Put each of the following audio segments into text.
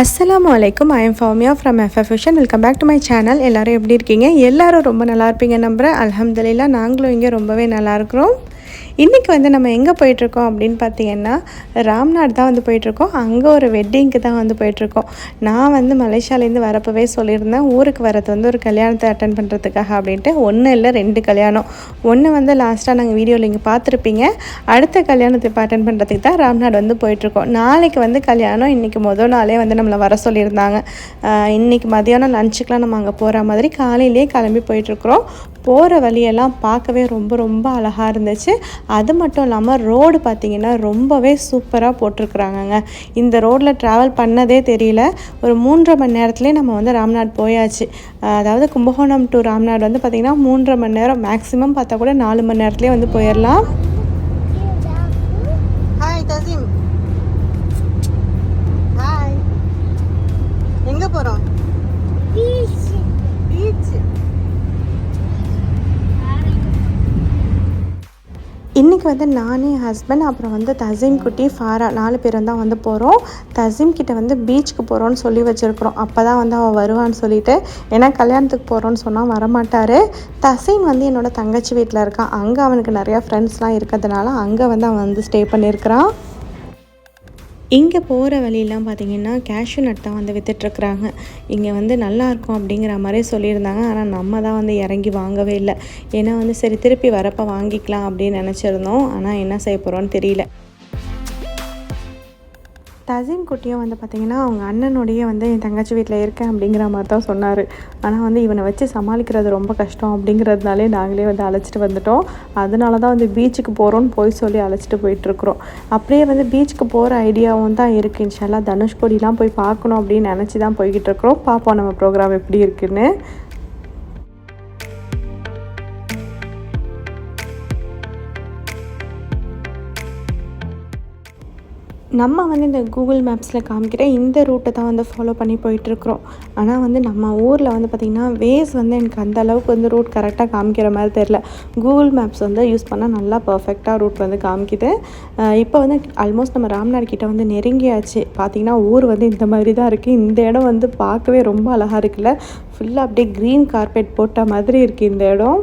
அஸ்ஸலாமு வலைக்கும் I am Fowmiya from FF vision welcome back to my channel எல்லோரும் எப்படி இருக்கீங்க? எல்லோரும் ரொம்ப நல்லா இருப்பீங்க நம்புகிறேன் அலமதுல்லா நாங்களும் இங்கே ரொம்பவே நல்லா இருக்கிறோம். இன்றைக்கி வந்து நம்ம எங்கே போயிட்டுருக்கோம் அப்படின்னு பார்த்தீங்கன்னா ராம்நாட் தான் வந்து போயிட்டுருக்கோம். அங்கே ஒரு வெட்டிங்க்கு தான் வந்து போயிட்டுருக்கோம். நான் வந்து மலேசியாலேருந்து வரப்பவே சொல்லியிருந்தேன். ஊருக்கு வரது வந்து ஒரு கல்யாணத்தை அட்டன் பண்ணுறதுக்காக அப்படின்ட்டு. ஒன்று இல்லை ரெண்டு கல்யாணம். ஒன்று வந்து லாஸ்ட்டாக நாங்கள் வீடியோவில் இங்கே பார்த்துருப்பீங்க. அடுத்த கல்யாணத்தை இப்போ அட்டன் பண்ணுறதுக்கு தான் ராம்நாட் வந்து போயிட்டுருக்கோம். நாளைக்கு வந்து கல்யாணம் இன்றைக்கி முதல் நாளே வந்து நம்மளை வர சொல்லியிருந்தாங்க. இன்றைக்கி இன்னைக்கு மதியானம் லஞ்சுக்கெலாம் நம்ம அங்கே போகிற மாதிரி காலையிலேயே கிளம்பி போயிட்டுருக்குறோம். போகிற வழியெல்லாம் பார்க்கவே ரொம்ப ரொம்ப அழகாக இருந்துச்சு. அது மட்டும் இல்லாமல் ரோடு பார்த்திங்கன்னா ரொம்பவே சூப்பராக போட்டிருக்குறாங்கங்க. இந்த ரோட்டில் ட்ராவல் பண்ணதே தெரியல. ஒரு மூன்றரை மணி நேரத்துலேயே நம்ம வந்து ராம்நாட் போயாச்சு. அதாவது கும்பகோணம் டு ராம்நாட் வந்து பார்த்திங்கன்னா மூன்றரை மணி நேரம் மேக்ஸிமம் பார்த்தா கூட நாலு மணி நேரத்துலேயே வந்து போயிடலாம் வந்து நானே ஹஸ்பண்ட் அப்புறம் வந்து தசீம் குட்டி ஃபாரா நாலு பேரும் தான் வந்து போகிறோம் தசீம் கிட்டே வந்து பீச்சுக்கு போகிறோன்னு சொல்லி வச்சுருக்குறோம். அப்போ தான் வந்து அவள் வருவான்னு சொல்லிட்டு. ஏன்னா கல்யாணத்துக்கு போகிறோன்னு சொன்னால் வரமாட்டார். தசீம் வந்து என்னோட தங்கச்சி வீட்டில் இருக்கான். அங்கே அவனுக்கு நிறையா ஃப்ரெண்ட்ஸ்லாம் இருக்கிறதுனால அங்கே வந்து அவன் வந்து ஸ்டே பண்ணியிருக்கிறான். இங்கே போகிற வழியெல்லாம் பார்த்தீங்கன்னா கேஷ்யூ நட் தான் வந்து விற்றுட்ருக்குறாங்க இங்கே வந்து நல்லாயிருக்கும் அப்படிங்கிற மாதிரி சொல்லியிருந்தாங்க. ஆனால் நம்ம தான் வந்து இறங்கி வாங்கவே இல்லை. ஏன்னா வந்து சரி திருப்பி வரப்போ வாங்கிக்கலாம் அப்படின்னு நினச்சிருந்தோம். ஆனால் என்ன செய்ய போகிறோன்னு தெரியல. தசீம் குட்டியும் வந்து பார்த்திங்கன்னா அவங்க அண்ணனுடைய வந்து என் தங்கச்சி வீட்டில் இருக்கேன் அப்படிங்கிற மாதிரி தான் சொன்னார். ஆனால் வந்து இவனை வச்சு சமாளிக்கிறது ரொம்ப கஷ்டம் அப்படிங்கிறதுனாலே நாங்களே வந்து அழைச்சிட்டு வந்துட்டோம். அதனால தான் வந்து பீச்சுக்கு போகிறோன்னு போய் சொல்லி அழைச்சிட்டு போயிட்டுருக்குறோம். அப்படியே வந்து பீச்சுக்கு போகிற ஐடியாவும் தான் இருக்குது இன்ஷால்லா தனுஷ்கோடிலாம் போய் பார்க்கணும் அப்படின்னு நினச்சி தான் போய்கிட்டு இருக்கிறோம் பார்ப்போம் நம்ம ப்ரோக்ராம் எப்படி இருக்குன்னு. நம்ம வந்து இந்த கூகுள் மேப்ஸில் காமிக்கிற இந்த ரூட்டை தான் வந்து ஃபாலோ பண்ணி போயிட்டுருக்குறோம். ஆனால் வந்து நம்ம ஊரில் வந்து பார்த்திங்கன்னா வேஸ் வந்து எனக்கு அந்த அளவுக்கு வந்து ரூட் கரெக்டாக காமிக்கிற மாதிரி தெரில கூகுள் மேப்ஸ் வந்து யூஸ் பண்ணால் நல்லா பர்ஃபெக்டாக ரூட் வந்து காமிக்குது. இப்போ வந்து ஆல்மோஸ்ட் நம்ம ராம்நாடு கிட்டே வந்து நெருங்கியாச்சு. பார்த்திங்கன்னா ஊர் வந்து இந்த மாதிரி தான் இருக்குது இந்த இடம் வந்து பார்க்கவே ரொம்ப அழகாக இருக்குல்ல. ஃபுல்லாக அப்படியே க்ரீன் கார்பெட் போட்ட மாதிரி இருக்குது இந்த இடம்.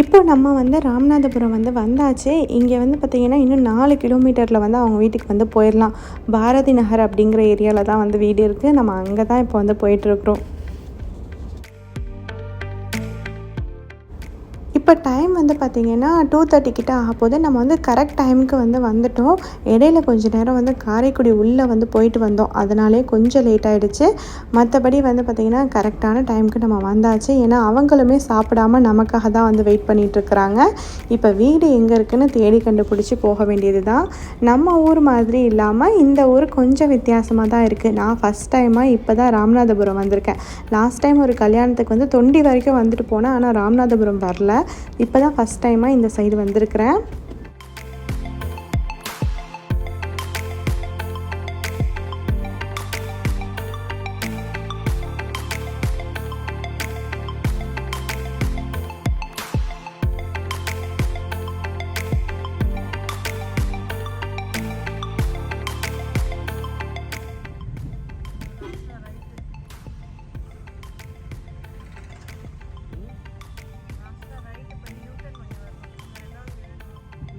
இப்போ நம்ம வந்து ராமநாதபுரம் வந்து வந்தாச்சு. இங்கே வந்து பார்த்திங்கன்னா இன்னும் நாலு கிலோமீட்டரில் வந்து அவங்க வீட்டுக்கு வந்து போயிடலாம் பாரதி நகர் அப்படிங்கிற ஏரியாவில் தான் வந்து வீடு இருக்குது நம்ம அங்கே தான் இப்போ வந்து போயிட்டுருக்குறோம் இப்போ டைம் வந்து பார்த்திங்கன்னா டூ தேர்ட்டி கிட்ட நம்ம வந்து கரெக்ட் டைமுக்கு வந்து வந்துட்டோம். இடையில கொஞ்ச நேரம் வந்து காரைக்குடி உள்ளே வந்து போயிட்டு வந்தோம். அதனாலே கொஞ்சம் லேட் ஆகிடுச்சு மற்றபடி வந்து பார்த்திங்கன்னா கரெக்டான டைமுக்கு நம்ம வந்தாச்சு. ஏன்னா அவங்களுமே சாப்பிடாம நமக்காக தான் வந்து வெயிட் பண்ணிகிட்ருக்குறாங்க இப்போ வீடு எங்கே இருக்குன்னு தேடி கண்டுபிடிச்சி போக வேண்டியது தான் நம்ம ஊர் மாதிரி இல்லாமல் இந்த ஊர் கொஞ்சம் வித்தியாசமாக தான் இருக்குது நான் ஃபஸ்ட் டைமாக இப்போ தான் ராமநாதபுரம் வந்திருக்கேன். லாஸ்ட் டைம் ஒரு கல்யாணத்துக்கு வந்து தொண்டி வரைக்கும் வந்துட்டு போனேன். ஆனால் ராமநாதபுரம் வரல. இப்போ தான் ஃபஸ்ட் டைமாக இந்த சைடு வந்திருக்கிறேன்.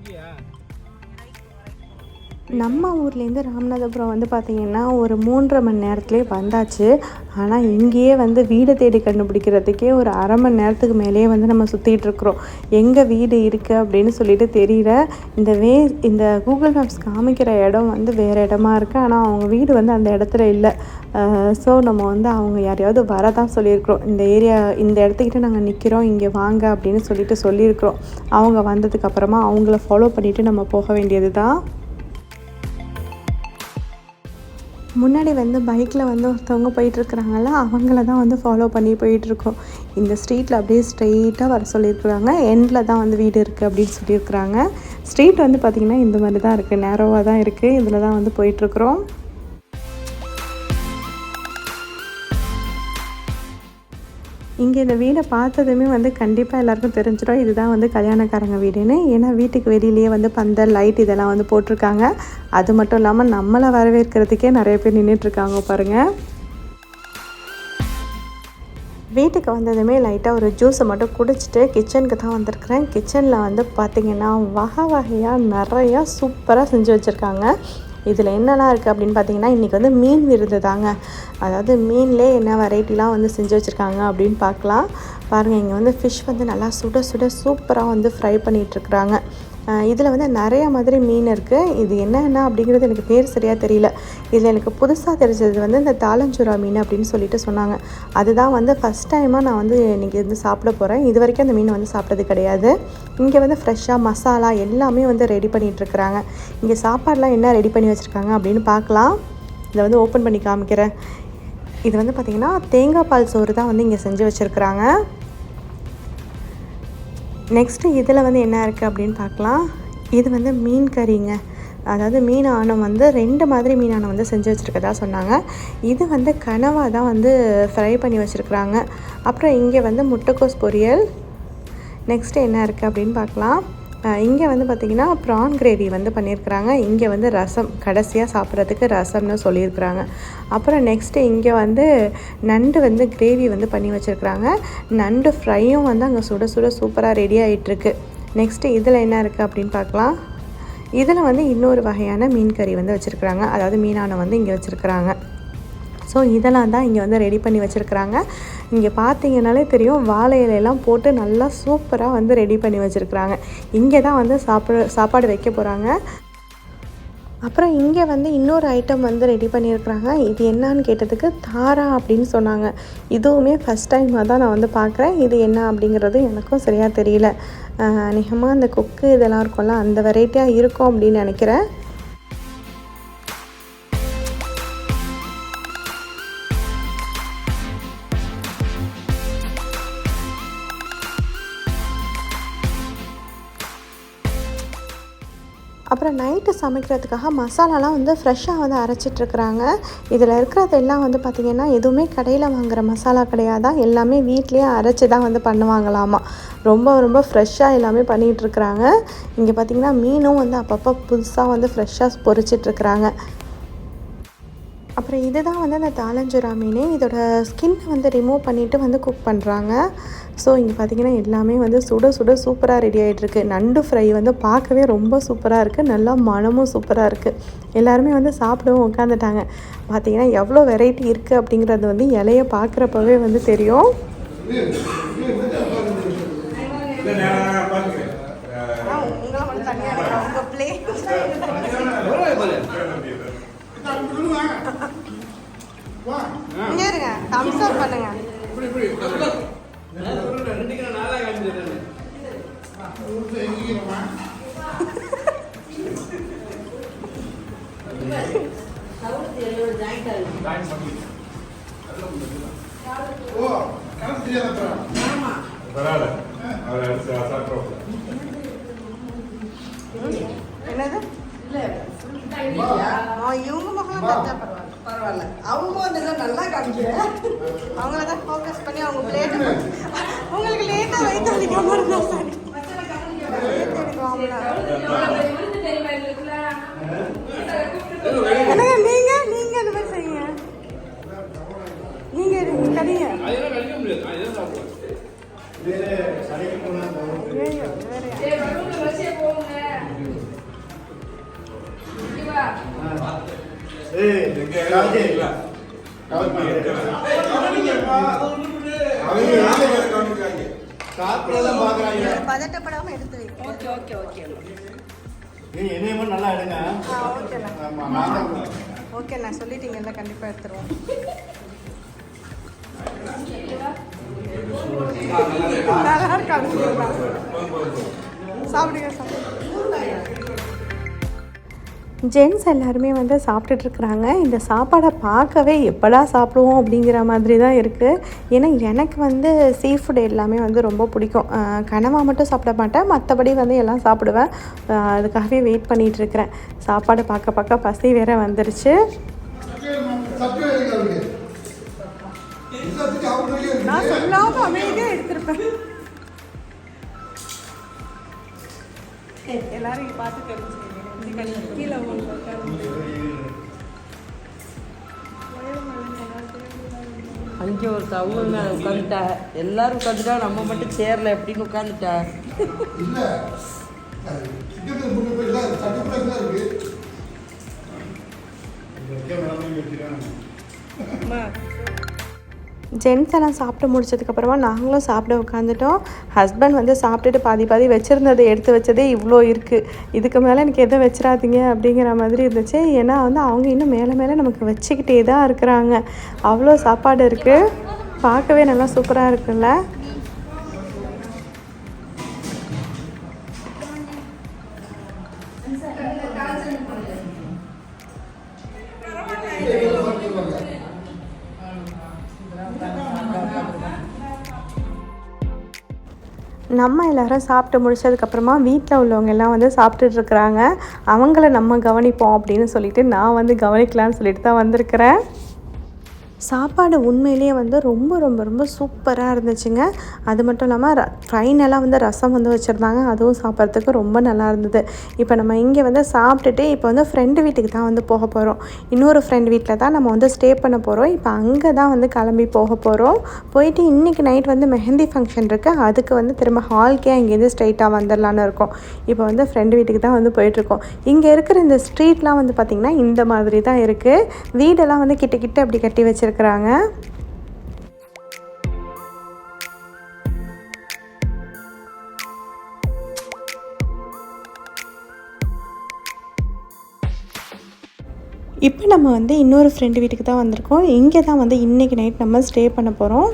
点 நம்ம ஊர்லேருந்து ராமநாதபுரம் வந்து பார்த்திங்கன்னா ஒரு மூன்றரை மணி நேரத்துலேயே வந்தாச்சு. ஆனால் இங்கேயே வந்து வீடு தேடி கண்டுபிடிக்கிறதுக்கே ஒரு அரை மணி நேரத்துக்கு மேலேயே வந்து நம்ம சுற்றிட்டு இருக்கிறோம். எங்கே வீடு இருக்குது அப்படின்னு சொல்லிட்டு தெரியல. இந்த வே இந்த கூகுள் மேப்ஸ் காமிக்கிற இடம் வந்து வேறு இடமா இருக்குது ஆனால் அவங்க வீடு வந்து அந்த இடத்துல இல்லை. ஸோ நம்ம வந்து அவங்க யாரையாவது வரதான் சொல்லியிருக்கிறோம். இந்த ஏரியா இந்த இடத்துக்கிட்ட நாங்கள் நிற்கிறோம் இங்கே வாங்க அப்படின்னு சொல்லிட்டு சொல்லியிருக்கிறோம். அவங்க வந்ததுக்கப்புறமா அவங்கள ஃபாலோ பண்ணிவிட்டு நம்ம போக வேண்டியது தான் முன்னாடி வந்து பைக்கில் வந்து ஒருத்தவங்க போயிட்டுருக்குறாங்கல்ல அவங்கள தான் வந்து ஃபாலோ பண்ணி போயிட்டுருக்கோம். இந்த ஸ்ட்ரீட்டில் அப்படியே ஸ்ட்ரெயிட்டாக வர சொல்லியிருக்கிறாங்க. எண்டில் தான் வந்து வீடு இருக்குது அப்படின்னு சொல்லியிருக்கிறாங்க. ஸ்ட்ரீட் வந்து பார்த்திங்கன்னா இந்த மாதிரி தான் இருக்குது நேரோவாக தான் இருக்குது இதில் தான் வந்து போயிட்டுருக்குறோம். இங்கே இந்த வீடை பார்த்ததுமே வந்து கண்டிப்பாக எல்லாருக்கும் தெரிஞ்சிடும். இதுதான் வந்து கல்யாணக்காரங்க வீடுன்னு. ஏன்னா வீட்டுக்கு வெளியிலேயே வந்து பந்தல் லைட் இதெல்லாம் வந்து போட்டிருக்காங்க. அது மட்டும் இல்லாமல் நம்மளை வரவேற்கிறதுக்கே நிறைய பேர் நின்றுட்டுருக்காங்க பாருங்கள் வீட்டுக்கு வந்ததுமே லைட்டாக ஒரு ஜூஸை மட்டும் குடிச்சிட்டு கிச்சனுக்கு தான் வந்திருக்கிறேன். கிச்சனில் வந்து பார்த்திங்கன்னா வகை வகையாக நிறையா சூப்பராக செஞ்சு வச்சுருக்காங்க. இதில் என்னெல்லாம் இருக்குது அப்படின்னு பார்த்தீங்கன்னா இன்றைக்கி வந்து மீன் விருந்து தாங்க. அதாவது மீன்லேயே என்ன வெரைட்டிலாம் வந்து செஞ்சு வச்சுருக்காங்க அப்படின்னு பார்க்கலாம். பாருங்கள் இங்கே வந்து ஃபிஷ் வந்து நல்லா சுட சுட சூப்பராக வந்து ஃப்ரை பண்ணிகிட்ருக்குறாங்க. இதில் வந்து நிறைய மாதிரி மீன் இருக்குது இது என்னென்ன அப்படிங்கிறது எனக்கு பேர் சரியாக தெரியல. இதில் எனக்கு புதுசாக தெரிஞ்சது வந்து இந்த தாளஞ்சுறா மீன் அப்படின்னு சொல்லிட்டு சொன்னாங்க. அதுதான் வந்து ஃபஸ்ட் டைமாக நான் வந்து இன்றைக்கி வந்து சாப்பிட போகிறேன் இது வரைக்கும் அந்த மீன் வந்து சாப்பிட்டது கிடையாது. இங்கே வந்து ஃப்ரெஷ்ஷாக மசாலா எல்லாமே வந்து ரெடி பண்ணிகிட்ருக்குறாங்க இங்கே சாப்பாடெலாம் என்ன ரெடி பண்ணி வச்சுருக்காங்க அப்படின்னு பார்க்கலாம். இதை வந்து ஓப்பன் பண்ணி காமிக்கிறேன். இது வந்து பார்த்திங்கன்னா தேங்காய் பால் சோறு தான் வந்து இங்கே செஞ்சு வச்சுருக்குறாங்க. நெக்ஸ்ட்டு இதில் வந்து என்ன இருக்குது அப்படின்னு பார்க்கலாம். இது வந்து மீன் கறிங்க. அதாவது மீன் ஆணம் வந்து ரெண்டு மாதிரி மீன் ஆணம் வந்து செஞ்சு வச்சுருக்கதா சொன்னாங்க. இது வந்து கனவாக தான் வந்து ஃப்ரை பண்ணி வச்சுருக்குறாங்க. அப்புறம் இங்கே வந்து முட்டைக்கோஸ் பொரியல். நெக்ஸ்ட்டு என்ன இருக்குது அப்படின்னு பார்க்கலாம். இங்கே வந்து பார்த்திங்கன்னா ப்ரான் கிரேவி வந்து பண்ணியிருக்கிறாங்க இங்கே வந்து ரசம் கடைசியாக சாப்பிட்றதுக்கு ரசம்னு சொல்லியிருக்கிறாங்க. அப்புறம் நெக்ஸ்ட்டு இங்கே வந்து நண்டு வந்து கிரேவி வந்து பண்ணி வச்சுருக்குறாங்க. நண்டு ஃப்ரையும் வந்து அங்கே சுட சுட சூப்பராக ரெடி ஆகிட்டுருக்கு நெக்ஸ்ட்டு இதில் என்ன இருக்குது அப்படின்னு பார்க்கலாம். இதில் வந்து இன்னொரு வகையான மீன் கறி வந்து வச்சுருக்குறாங்க. அதாவது மீனானை வந்து இங்கே வச்சுருக்குறாங்க. ஸோ இதெல்லாம் தான் இங்கே வந்து ரெடி பண்ணி வச்சுருக்குறாங்க. இங்கே பார்த்தீங்கனாலே தெரியும் வாழை இலையெல்லாம் போட்டு நல்லா சூப்பராக வந்து ரெடி பண்ணி வச்சுருக்குறாங்க. இங்கே தான் வந்து சாப்பிட சாப்பாடு வைக்க போகிறாங்க அப்புறம் இங்கே வந்து இன்னொரு ஐட்டம் வந்து ரெடி பண்ணியிருக்கிறாங்க இது என்னான்னு கேட்டதுக்கு தாரா அப்படின்னு சொன்னாங்க. இதுவுமே ஃபஸ்ட் டைமாக தான் நான் வந்து பார்க்குறேன் இது என்ன அப்படிங்கிறது எனக்கும் சரியாக தெரியல. நிகமாக அந்த கொக்கு இதெல்லாம் இருக்கும்ல அந்த வெரைட்டியாக இருக்கும் அப்படின்னு நினைக்கிறேன். அப்புறம் நைட்டு சமைக்கிறதுக்காக மசாலாலாம் வந்து ஃப்ரெஷ்ஷாக வந்து அரைச்சிட்ருக்குறாங்க. இதில் இருக்கிறது எல்லாம் வந்து பார்த்திங்கன்னா எதுவுமே கடையில் வாங்குகிற மசாலா கிடையாதான் எல்லாமே வீட்லேயே அரைச்சி தான் வந்து பண்ணுவாங்களாமா. ரொம்ப ரொம்ப ஃப்ரெஷ்ஷாக எல்லாமே பண்ணிகிட்ருக்குறாங்க இங்கே பார்த்திங்கன்னா மீனும் வந்து அப்பப்போ புதுசாக வந்து ஃப்ரெஷ்ஷாக பொறிச்சிட்ருக்குறாங்க. அப்புறம் இதுதான் வந்து அந்த தாளஞ்சுரா மீன். இதோட ஸ்கின் வந்து ரிமூவ் பண்ணிவிட்டு வந்து குக் பண்ணுறாங்க ஸோ இங்கே பார்த்தீங்கன்னா எல்லாமே வந்து சுட சுட சூப்பராக ரெடி ஆகிட்டுருக்கு நண்டு ஃப்ரை வந்து பார்க்கவே ரொம்ப சூப்பராக இருக்குது நல்லா மனமும் சூப்பராக இருக்குது எல்லாருமே வந்து சாப்பிடவும் உட்காந்துட்டாங்க பார்த்தீங்கன்னா எவ்வளோ வெரைட்டி இருக்குது அப்படிங்கிறது வந்து இலைய பார்க்குறப்பவே வந்து தெரியும். இங்கே இருங்க. தம்ஸ் அப் பண்ணுங்க. என்னது? இவங்க முகம் தெரிஞ்சா பரவாயில்ல. பரவாயில்ல. அவங்க வந்து தான் நல்லா காமிக்கிறேன். அவங்கள தான் ஃபோக்கஸ் பண்ணி அவங்க பிளேட்டு உங்களுக்கு லேட்டாக வயிற்று வலிக்காம இருந்தா சரி. என்னங்க நீங்க? நீங்க அந்த மாதிரி செய்யுங்க. நீங்க கடிங்க பாக்குறாங்க பதட்டப்படாம எடுத்து வைங்க ஓகே ஓகே ஓகே. என்னையுமே நல்லா எடுங்க. ஆமா, நான் சொல்லிட்டீங்கல்ல கண்டிப்பாக எடுத்துருவோம். நல்லா இருக்காங்க சாப்பிடுங்க சாப்பிடுங்க. ஜென்ஸ் எல்லாருமே வந்து சாப்பிட்டுட்ருக்குறாங்க இந்த சாப்பாடை பார்க்கவே எப்படா சாப்பிடுவோம் அப்படிங்கிற மாதிரி தான் இருக்குது ஏன்னா எனக்கு வந்து சீ ஃபுட் எல்லாமே வந்து ரொம்ப பிடிக்கும். கனவாக கனவா மட்டும் சாப்பிட மாட்டேன். மற்றபடி வந்து எல்லாம் சாப்பிடுவேன். அதுக்காகவே வெயிட் பண்ணிகிட்டு இருக்கிறேன். சாப்பாடு பார்க்க பார்க்க பசி வேற வந்துருச்சு. நான் அமைதியாக எல்லாரும் பார்த்து தெரிஞ்சுக்கோங்க. கீழே அங்கே ஒரு அவங்க உட்காந்துட்டா எல்லாரும் உட்காந்துட்டா நம்ம மட்டும் சேரல எப்படின்னு உட்காந்துட்டா ஜென்ஸ் எல்லாம் சாப்பிட்டு முடிச்சதுக்கப்புறமா நாங்களும் சாப்பிட உட்காந்துட்டோம். ஹஸ்பண்ட் வந்து சாப்பிட்டுட்டு பாதி பாதி வச்சுருந்ததை எடுத்து வச்சதே இவ்வளோ இருக்குது இதுக்கு மேலே எனக்கு எதை வச்சிடாதீங்க அப்படிங்கிற மாதிரி இருந்துச்சு. ஏன்னா வந்து அவங்க இன்னும் மேலே மேலே நமக்கு வச்சுக்கிட்டே தான் இருக்கிறாங்க. அவ்வளோ சாப்பாடு இருக்குது பார்க்கவே நல்லா சூப்பராக இருக்குல்ல? நம்ம எல்லாரும் சாப்பிட்டு முடிச்சதுக்கப்புறமா வீட்டில் உள்ளவங்க எல்லாம் வந்து சாப்பிட்டுட்டு இருக்கிறாங்க. அவங்கள நம்ம கவனிப்போம் அப்படின்னு சொல்லிட்டு நான் வந்து கவனிக்கலான்னு சொல்லிட்டு தான் வந்திருக்கிறேன். சாப்பாடு உண்மையிலேயே வந்து ரொம்ப ரொம்ப ரொம்ப சூப்பராக இருந்துச்சுங்க. அது மட்டும் இல்லாமல் ர ஃபைனலாக வந்து ரசம் வந்து வச்சுருந்தாங்க. அதுவும் சாப்பிட்றதுக்கு ரொம்ப நல்லா இருந்தது. இப்போ நம்ம இங்கே வந்து சாப்பிட்டுட்டு இப்போ வந்து ஃப்ரெண்டு வீட்டுக்கு தான் வந்து போக போகிறோம் இன்னொரு ஃப்ரெண்ட் வீட்டில் தான் நம்ம வந்து ஸ்டே பண்ண போகிறோம் இப்போ அங்கே தான் வந்து கிளம்பி போக போகிறோம் போயிட்டு இன்றைக்கி நைட் வந்து மெஹந்தி ஃபங்க்ஷன் இருக்குது அதுக்கு வந்து திரும்ப ஹால்க்கே அங்கேருந்து ஸ்ட்ரைட்டாக வந்துடலான்னு இருக்கோம். இப்போ வந்து ஃப்ரெண்டு வீட்டுக்கு தான் வந்து போயிட்டுருக்கோம் இங்கே இருக்கிற இந்த ஸ்ட்ரீட்லாம் வந்து பார்த்திங்கன்னா இந்த மாதிரி தான் இருக்குது வீடெல்லாம் வந்து கிட்ட கிட்ட அப்படி கட்டி வச்சுருக்குறாங்க. இப்போ நம்ம வந்து இன்னொரு ஃப்ரெண்டு வீட்டுக்கு தான் வந்திருக்கோம். இங்கே தான் வந்து இன்றைக்கி நைட் நம்ம ஸ்டே பண்ண போகிறோம்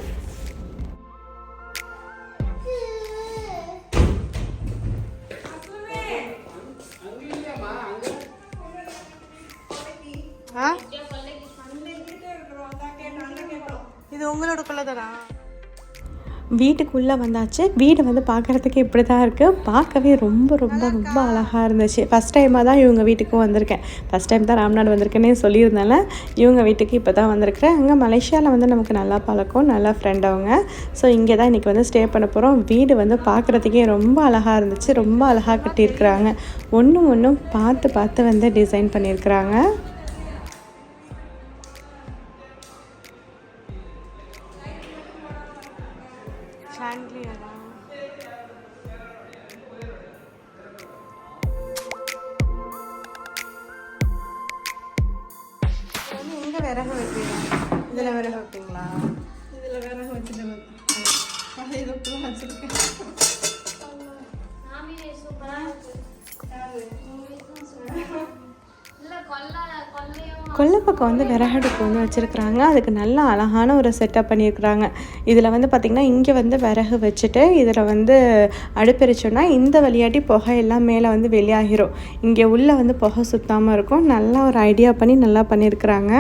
வீட்டுக்குள்ளே வந்தாச்சு. வீடு வந்து பார்க்குறதுக்கு இப்படி தான் இருக்குது பார்க்கவே ரொம்ப ரொம்ப ரொம்ப அழகாக இருந்துச்சு. ஃபஸ்ட் டைமாக தான் இவங்க வீட்டுக்கும் வந்திருக்கேன். ஃபஸ்ட் டைம் தான் ராம்நாடு வந்திருக்கேனே சொல்லியிருந்தால இவங்க வீட்டுக்கு இப்போ தான் வந்திருக்கிறேன். அங்கே மலேசியாவில் வந்து நமக்கு நல்லா பழக்கம் நல்லா ஃப்ரெண்ட் அவங்க. ஸோ இங்கே தான் இன்றைக்கி வந்து ஸ்டே பண்ண போகிறோம் வீடு வந்து பார்க்குறதுக்கே ரொம்ப அழகாக இருந்துச்சு. ரொம்ப அழகாக கட்டியிருக்கிறாங்க. ஒன்று ஒன்றும் பார்த்து பார்த்து வந்து டிசைன் பண்ணியிருக்கிறாங்க. விறகு வைப்பீங்க இதில் விறகு வைப்பீங்களா? இதில் விறகு வச்சுட்டு வச்சுருக்கேன். கொல்லை பக்கம் வந்து விறகடுப்பு வந்து வச்சுருக்குறாங்க. அதுக்கு நல்ல அழகான ஒரு செட்டப் பண்ணியிருக்கிறாங்க. இதில் வந்து பார்த்திங்கன்னா இங்கே வந்து விறகு வச்சுட்டு இதில் வந்து அடுப்பெரிச்சோன்னா இந்த வழியாட்டி புகை எல்லாம் மேலே வந்து வெளியாகிரும். இங்கே உள்ளே வந்து புகை சுத்தாமல் இருக்கும். நல்லா ஒரு ஐடியா பண்ணி நல்லா பண்ணியிருக்கிறாங்க.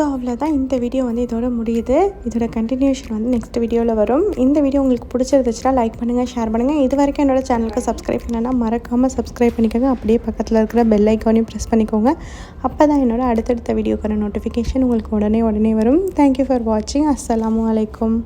ஸோ அவ்வளோதான் இந்த வீடியோ வந்து இதோட முடியுது. இதோட கண்டினியூஷன் வந்து நெக்ஸ்ட் வீடியோவில் வரும். இந்த வீடியோ உங்களுக்கு பிடிச்சிருந்துச்சுன்னா லைக் பண்ணுங்கள் ஷேர் பண்ணுங்கள் இது வரைக்கும் என்னோட சேனலுக்கு சப்ஸ்கிரைப் பண்ணலன்னா மறக்காமல் சப்ஸ்கிரைப் பண்ணிக்கோங்க. அப்படியே பக்கத்தில் இருக்கிற பெல் ஐக்கானையும் ப்ரெஸ் பண்ணிக்கோங்க. அப்போ தான் என்னோட அடுத்தடுத்த வீடியோக்கான நோட்டிஃபிகேஷன் உங்களுக்கு உடனே உடனே வரும். தேங்க்யூ ஃபார் வாட்சிங் அஸ்ஸலாமு அலைக்கும்